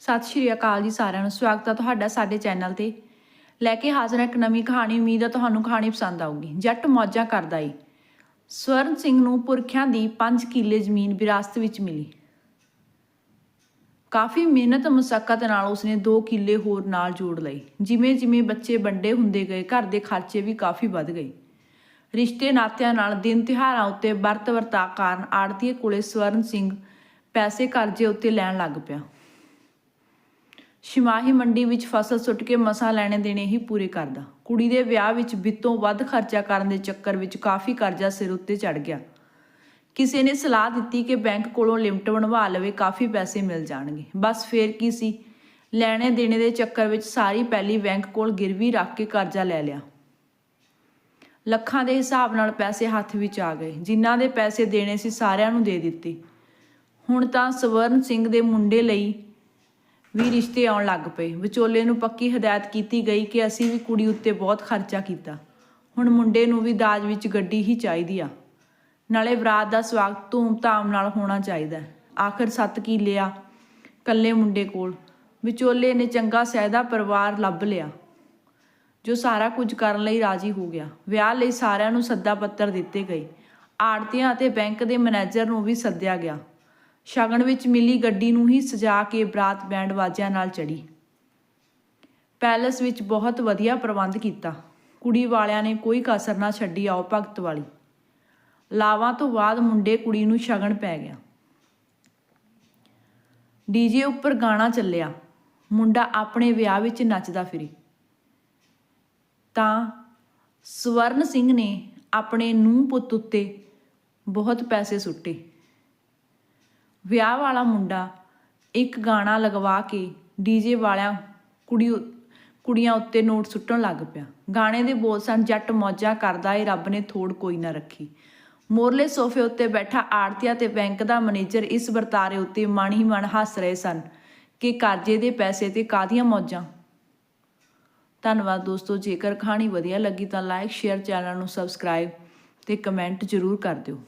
ਸਤਿ ਸ਼੍ਰੀ ਅਕਾਲ ਜੀ ਸਾਰਿਆਂ ਨੂੰ, ਸਵਾਗਤ ਹੈ ਤੁਹਾਡਾ ਸਾਡੇ ਚੈਨਲ ਤੇ। ਲੈ ਕੇ ਹਾਜ਼ਰ ਹਾਂ ਇੱਕ ਨਵੀਂ ਕਹਾਣੀ, ਉਮੀਦ ਹੈ ਤੁਹਾਨੂੰ ਕਹਾਣੀ ਪਸੰਦ ਆਊਗੀ। ਜੱਟ ਮੌਜਾਂ ਕਰਦਾ ਈ ਸਵਰਨ ਸਿੰਘ ਨੂੰ ਪੁਰਖਿਆਂ ਦੀ 5 ਕਿੱਲੇ ਜ਼ਮੀਨ ਵਿਰਾਸਤ ਵਿੱਚ ਮਿਲੀ। ਕਾਫੀ ਮਿਹਨਤ, ਮੁਸ਼ੱਕਤ ਨਾਲ ਉਸਨੇ 2 ਕਿੱਲੇ ਹੋਰ ਨਾਲ ਜੋੜ ਲਏ। ਜਿਵੇਂ ਜਿਵੇਂ ਬੱਚੇ ਵੱਡੇ ਹੁੰਦੇ ਗਏ, ਘਰ ਦੇ ਖਰਚੇ ਵੀ ਕਾਫੀ ਵੱਧ ਗਏ। ਰਿਸ਼ਤੇ ਨਾਤਿਆਂ ਨਾਲ ਦਿਨ ਤਿਉਹਾਰਾਂ ਉੱਤੇ ਵਰਤ ਵਰਤਾ ਕਾਰਨ ਆੜਤੀਏ ਕੋਲੇ ਸਵਰਨ ਸਿੰਘ ਪੈਸੇ ਕਰਜ਼ੇ ਉੱਤੇ ਲੈਣ ਲੱਗ ਪਿਆ। ਸ਼ਿਮਾਹੀ ਮੰਡੀ ਵਿੱਚ ਫਸਲ ਸੁੱਟ ਕੇ ਮਸਾ ਲੈਣੇ ਦੇਣੇ ਹੀ ਪੂਰੇ ਕਰਦਾ। ਕੁੜੀ ਦੇ ਵਿਆਹ ਵਿੱਚ ਬਿੱਤੋਂ ਵੱਧ ਖਰਚਾ ਕਰਨ ਦੇ ਚੱਕਰ ਵਿੱਚ ਕਾਫੀ ਕਰਜ਼ਾ ਸਿਰ ਉੱਤੇ ਚੜ ਗਿਆ। ਕਿਸੇ ਨੇ ਸਲਾਹ ਦਿੱਤੀ ਕਿ ਬੈਂਕ ਕੋਲੋਂ ਲਿਮਟ ਬਣਵਾ ਲਵੇ, ਕਾਫੀ ਪੈਸੇ ਮਿਲ ਜਾਣਗੇ। ਬਸ ਫੇਰ ਕੀ ਸੀ? ਲੈਣੇ ਦੇਣੇ ਦੇ ਚੱਕਰ ਵਿੱਚ ਸਾਰੀ ਪਹਿਲੀ ਬੈਂਕ ਕੋਲ ਗਿਰਵੀ ਰੱਖ ਕੇ ਕਰਜ਼ਾ ਲੈ ਲਿਆ। ਲੱਖਾਂ ਦੇ ਹਿਸਾਬ ਨਾਲ ਪੈਸੇ ਹੱਥ ਵਿੱਚ ਆ ਗਏ। ਜਿਨ੍ਹਾਂ ਦੇ ਪੈਸੇ ਦੇਣੇ ਸੀ ਸਾਰਿਆਂ ਨੂੰ ਦੇ ਦਿੱਤੇ। ਹੁਣ ਤਾਂ ਸਵਰਨ ਸਿੰਘ ਦੇ ਮੁੰਡੇ ਲਈ ਵੀ ਰਿਸ਼ਤੇ ਆਉਣ ਲੱਗ ਪਏ। ਵਿਚੋਲੇ ਨੂੰ ਪੱਕੀ ਹਦਾਇਤ ਕੀਤੀ ਗਈ ਕਿ ਅਸੀਂ ਵੀ ਕੁੜੀ ਉੱਤੇ ਬਹੁਤ ਖਰਚਾ ਕੀਤਾ। ਹੁਣ ਮੁੰਡੇ ਨੂੰ ਵੀ ਦਾਜ ਵਿੱਚ ਗੱਡੀ ਹੀ ਚਾਹੀਦੀ ਆ। ਨਾਲੇ ਬਰਾਤ ਦਾ ਸਵਾਗਤ ਧੂਮ-ਧਾਮ ਨਾਲ ਹੋਣਾ ਚਾਹੀਦਾ ਹੈ। ਆਖਰ ਸੱਤ ਕੀ ਲਿਆ ਕੱਲੇ ਮੁੰਡੇ ਕੋਲ? ਵਿਚੋਲੇ ਨੇ ਚੰਗਾ ਸਹਿਦਾ ਪਰਿਵਾਰ ਲੱਭ ਲਿਆ, ਜੋ ਸਾਰਾ ਕੁਝ ਕਰਨ ਲਈ ਰਾਜੀ ਹੋ ਗਿਆ। ਵਿਆਹ ਲਈ ਸਾਰਿਆਂ ਨੂੰ ਸੱਦਾ ਪੱਤਰ ਦਿੱਤੇ ਗਏ। ਆੜਤੀਆਂ ਅਤੇ ਬੈਂਕ ਦੇ ਮੈਨੇਜਰ ਨੂੰ ਵੀ ਸੱਦਿਆ ਗਿਆ। ਸ਼ਗਨ ਵਿੱਚ ਮਿਲੀ ਗੱਡੀ ਨੂੰ ਹੀ ਸਜਾ ਕੇ ਬਰਾਤ ਬੈਂਡ ਵਾਜਿਆਂ ਨਾਲ ਚੜੀ। ਪੈਲਸ ਵਿੱਚ ਬਹੁਤ ਵਧੀਆ ਪ੍ਰਬੰਧ ਕੀਤਾ। ਕੁੜੀ ਵਾਲਿਆਂ ਨੇ ਕੋਈ ਕਸਰ ਨਾ ਛੱਡੀ ਆਓ ਭਗਤ ਵਾਲੀ। ਲਾਵਾਂ ਤੋਂ ਬਾਅਦ ਮੁੰਡੇ ਕੁੜੀ ਨੂੰ ਸ਼ਗਨ ਪੈ ਗਿਆ। ਡੀਜੇ ਉੱਪਰ ਗਾਣਾ ਚੱਲਿਆ। ਮੁੰਡਾ ਆਪਣੇ ਵਿਆਹ ਵਿੱਚ ਨੱਚਦਾ ਫਿਰੀ। ਤਾਂ ਸਵਰਨ ਸਿੰਘ ਨੇ ਆਪਣੇ ਨੂੰਹ ਪੁੱਤ ਉੱਤੇ ਬਹੁਤ ਪੈਸੇ ਸੁੱਟੇ। ਵਿਆਹ ਵਾਲਾ ਮੁੰਡਾ ਇੱਕ ਗਾਣਾ ਲਗਵਾ ਕੇ ਡੀਜੇ ਵਾਲਿਆਂ ਕੁੜੀ ਕੁੜੀਆਂ ਉੱਤੇ ਨੋਟ ਸੁੱਟਣ ਲੱਗ ਪਿਆ। ਗਾਣੇ ਦੇ ਬੋਲ ਸਨ, ਜੱਟ ਮੌਜਾਂ ਕਰਦਾ ਏ, ਰੱਬ ਨੇ ਥੋੜ ਕੋਈ ਨਾ ਰੱਖੀ। ਮੋਰਲੇ ਸੋਫੇ ਉੱਤੇ ਬੈਠਾ ਆੜਤੀਆ ਤੇ ਬੈਂਕ ਦਾ ਮੈਨੇਜਰ ਇਸ ਵਰਤਾਰੇ ਉੱਤੇ ਮਨ ਹੀ ਮਨ ਹੱਸ ਰਹੇ ਸਨ ਕਿ ਕਰਜ਼ੇ ਦੇ ਪੈਸੇ ਤੇ ਕਾਦੀਆਂ ਮੌਜਾਂ। ਧੰਨਵਾਦ ਦੋਸਤੋ, ਜੇਕਰ ਕਹਾਣੀ ਵਧੀਆ ਲੱਗੀ ਤਾਂ ਲਾਈਕ, ਸ਼ੇਅਰ, ਚੈਨਲ ਨੂੰ ਸਬਸਕ੍ਰਾਈਬ ਤੇ ਕਮੈਂਟ ਜ਼ਰੂਰ ਕਰ ਦਿਓ।